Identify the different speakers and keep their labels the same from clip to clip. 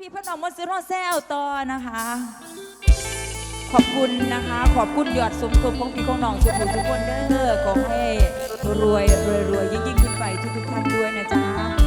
Speaker 1: พี่พน้องมดซิโรแซวต่อนะคะ ขอบคุณนะคะ ขอบคุณยอดสมทบของพี่ของน้องสุขุมทุกคนเด้อขอให้รวยรวยรวยยิ่งยิ่งขึ้นไปทุกทุกท่านด้วยนะจ๊ะ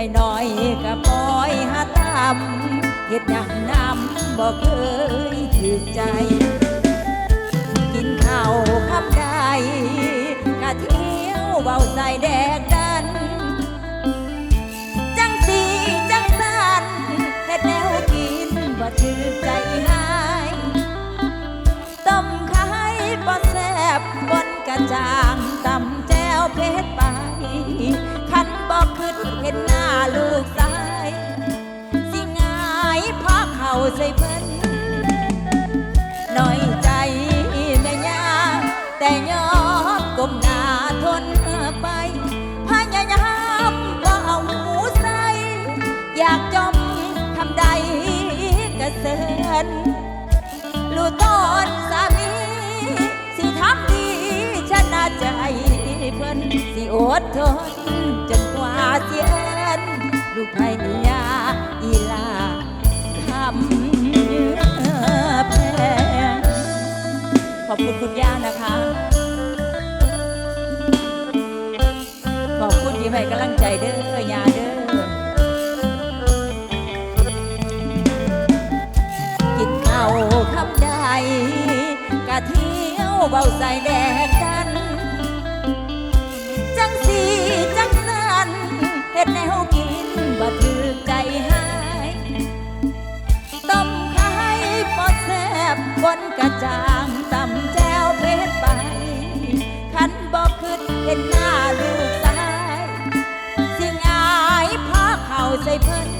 Speaker 1: ได้น้อยก็ปล่อยหาตามเฮ็ดหยังนำบ่เคยถึกใจ กินข้าวคำใดกะเที่ยวเบาใส่แดกดัน จังสีจังสันเฮ็ดแนวกินบ่ถือใจหายต้มไข่บ่แซ่บบนกระจางตำแจวเพชรไป คันบ่ขึ้นเห็นหน้าลูกสาย สิงายพาเข่าใส่เพิ่นน้อยใจแม่ยาแต่ยอมก้มหน้าทนไปพยายามบ่เอาหูใส่อยากจมทำใดกระเซินรู้ตอนสามีสิทำดีชนะใจเพิ่นสิอดทน ลูกไผ่ยาอีลาคำเยือแพงขอบคุณคุณย่านะคะ ขอบคุณที่ให้กำลังใจเด้อยาเด้อกินข้าวคำใดกะเที่ยวเบาใส่แดกกัน จังสี คนกระจางต่ำแจวเพชรไป ขันบอกขึ้นเห็นหน้าลูกสาย สิงอายพาเข่าใส่เพิ่น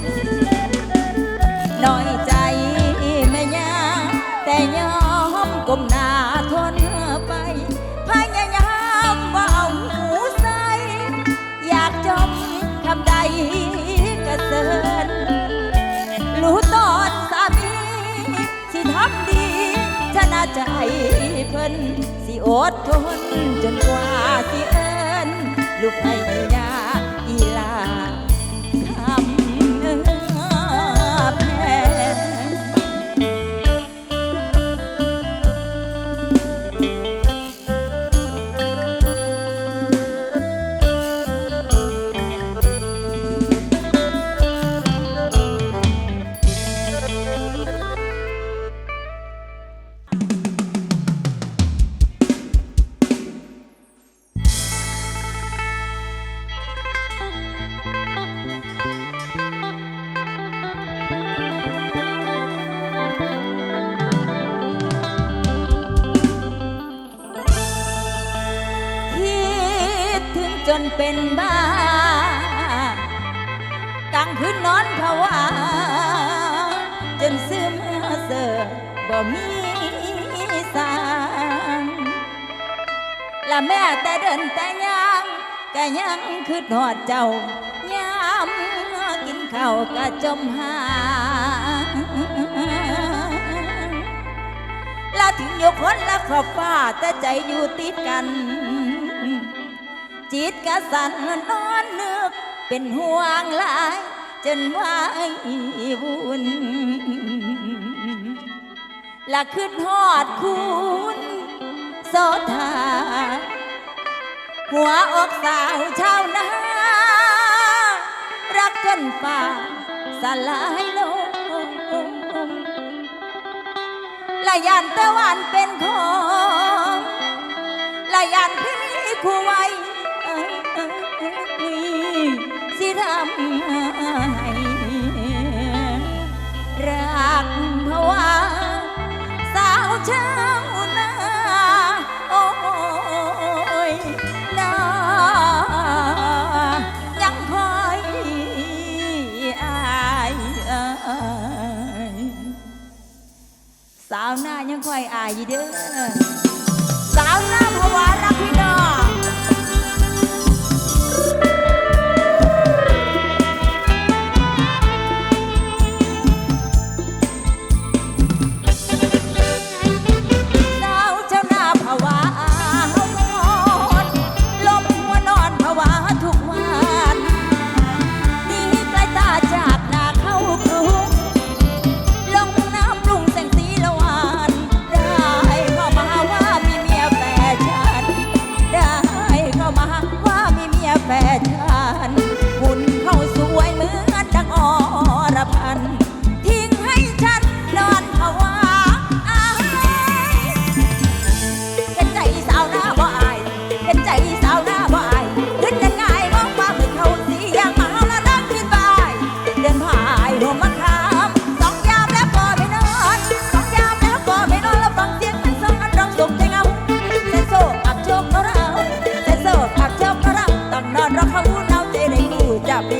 Speaker 1: อดทนจนกว่าสิเอินลูกไอ้ นเป็นบ้ากลางคืนนอนภาวาจนซึมเสือบ่มีสางและแม่แต่เดินแต่ยังก็ยังคืดหอดเจ้ายามกินข้าวก็จมหาลาถึงอยู่คนละขอบฟ้าแต่ใจอยู่ติดกัน จิตกะสันนอนนึกเป็นห่วงหลาย จนว่าวุ่นละขึ้นหอดคุณโสธาหัวอกสาวชาวนารักจนฝ่าสลายลงละยันตะวันเป็นของละยันพี่คู่ไว้ สิทำให้รักภาวะสาวเช้าวนาโอ้ยนายังคอยอายสาวหน้ายังคอยอายเด้อสาวหน้าภาวะรักพี่น้อง นอนรอเขาเราจะได้กูจะมี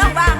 Speaker 1: น้องวา